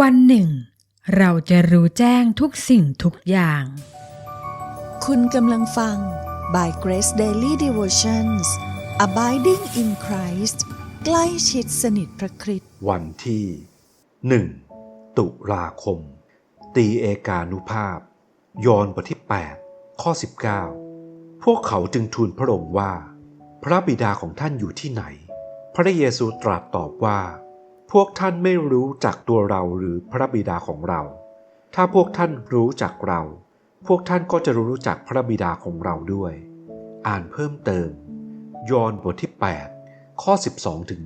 วันหนึ่ง เราจะรู้แจ้งทุกสิ่งทุกอย่าง คุณกำลังฟัง by Grace Daily Devotions Abiding in Christ ใกล้ชิดสนิทพระคริสต์วันที่หนึ่งตุลาคม ตีเอกานุภาพ ยอห์นบทที่ 8 ข้อ 19 พวกเขาจึงทูลพระองค์ว่า พระบิดาของท่านอยู่ที่ไหน พระเยซูตรัสตอบว่า พวกท่านไม่รู้จักตัวเราหรือพระบิดาของเรา ถ้าพวกท่านรู้จักเรา พวกท่านก็จะรู้จักพระบิดาของเราด้วย อ่านเพิ่มเติม ยอห์นบทที่ 8 ข้อ 12ถึง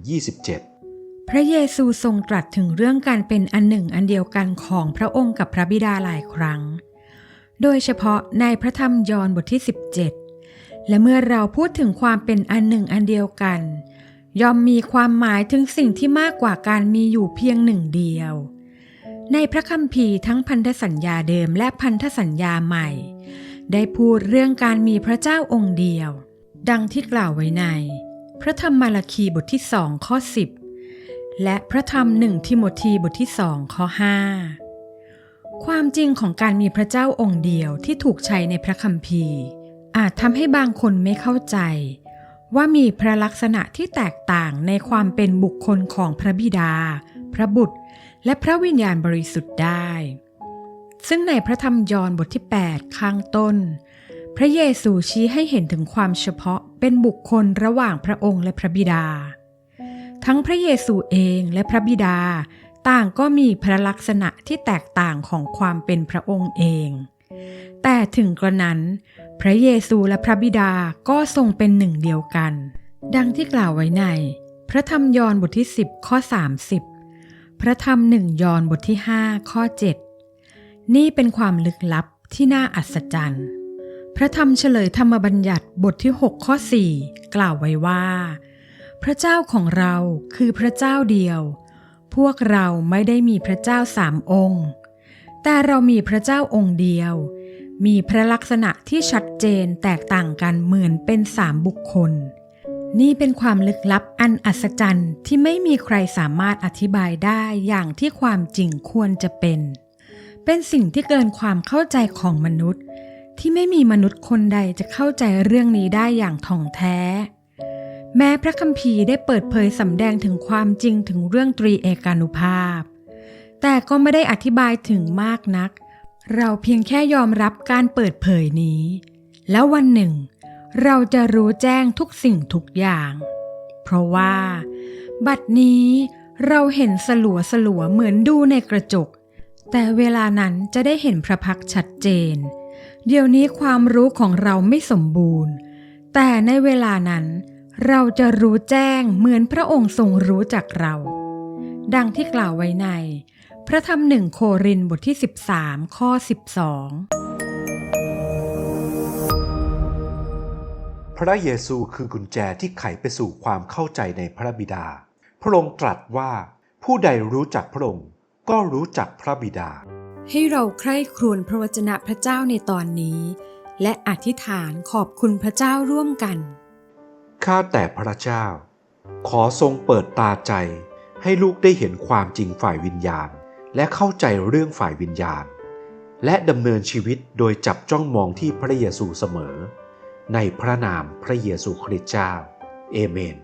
27 พระเยซูทรงตรัสถึงเรื่องการเป็นอันหนึ่งอันเดียวกันของพระองค์กับพระบิดาหลายครั้ง โดยเฉพาะในพระธรรมยอห์นบทที่ 17 และเมื่อเราพูดถึงความเป็นอันหนึ่งอันเดียวกัน ย่อมมีความหมายถึงสิ่งที่มากกว่าการมีอยู่เพียงหนึ่งเดียว ในพระคัมภีร์ทั้งพันธสัญญาเดิมและพันธสัญญาใหม่ ได้พูดเรื่องการมีพระเจ้าองค์เดียว ดังที่กล่าวไว้ใน พระธรรมมาราคีบทที่สองข้อ10และพระธรรมหนึ่งทิโมธีบทที่สองข้อ5ความจริงของการมีพระเจ้าองค์เดียวที่ถูกใช้ในพระคัมภีร์ อาจทำให้บางคนไม่เข้าใจ ว่ามีพระลักษณะที่แตกต่างในความเป็นบุคคลของพระบิดา พระบุตร และพระวิญญาณบริสุทธิ์ได้ ซึ่งในพระธรรมยอห์นบทที่ 8 ข้างต้น พระเยซูชี้ให้เห็นถึงความเฉพาะเป็นบุคคลระหว่างพระองค์และพระบิดา ทั้งพระเยซูเองและพระบิดา ต่างก็มีพระลักษณะที่แตกต่างของความเป็นพระองค์เอง แต่ถึงกระนั้น พระเยซูและพระบิดาก็ทรงเป็นหนึ่งเดียวกัน ดังที่กล่าวไว้ใน พระธรรมยอห์นบทที่ 10 ข้อ 30 พระธรรมหนึ่งยอห์นบทที่ 5 ข้อ 7 นี่เป็นความลึกลับที่น่าอัศจรรย์ พระธรรมเฉลยธรรมบัญญัติบทที่ 6 ข้อ 4 กล่าวไว้ว่า พระเจ้าของเราคือพระเจ้าเดียว พวกเราไม่ได้มีพระเจ้าสามองค์ แต่เรามีพระเจ้าองค์เดียว มีพระลักษณะที่ชัดเจนแตกต่างกันเหมือนเป็นสามบุคคล นี่เป็นความลึกลับอันอัศจรรย์ที่ไม่มีใครสามารถอธิบายได้อย่างที่ความจริงควรจะเป็น เป็นสิ่งที่เกินความเข้าใจของมนุษย์ ที่ไม่มีมนุษย์คนใดจะเข้าใจเรื่องนี้ได้อย่างท่องแท้ แม้พระคัมภีร์ได้เปิดเผยสำแดงถึงความจริงถึงเรื่องตรีเอกานุภาพ แต่ก็ไม่ได้อธิบายถึงมากนัก เราเพียงแค่ยอมรับการเปิดเผยนี้ แล้ววันหนึ่ง เราจะรู้แจ้งทุกสิ่งทุกอย่าง เพราะว่า บัดนี้เราเห็นสลัวสลัวเหมือนดูในกระจก แต่เวลานั้นจะได้เห็นพระพักชัดเจน เดี๋ยวนี้ความรู้ของเราไม่สมบูรณ์ แต่ในเวลานั้นเราจะรู้แจ้งเหมือนพระองค์ทรงรู้จักเรา ดังที่กล่าวไว้ใน พระธรรมหนึ่งโครินธ์บทที่ 13 ข้อ 12 พระเยซูคือกุญแจที่ไขไปสู่ความเข้าใจในพระบิดา พระองค์ตรัสว่าผู้ใดรู้จักพระองค์ก็รู้จักพระบิดา ให้เราใคร่ครวญพระวจนะพระเจ้าในตอนนี้ และอธิษฐานขอบคุณพระเจ้าร่วมกัน ข้าแต่พระเจ้า ขอทรงเปิดตาใจให้ลูกได้เห็นความจริงฝ่ายวิญญาณ และเข้าใจเรื่องฝ่ายวิญญาณ และดำเนินชีวิตโดยจับจ้องมองที่พระเยซูเสมอ ในพระนามพระเยซูคริสต์เจ้า เอเมน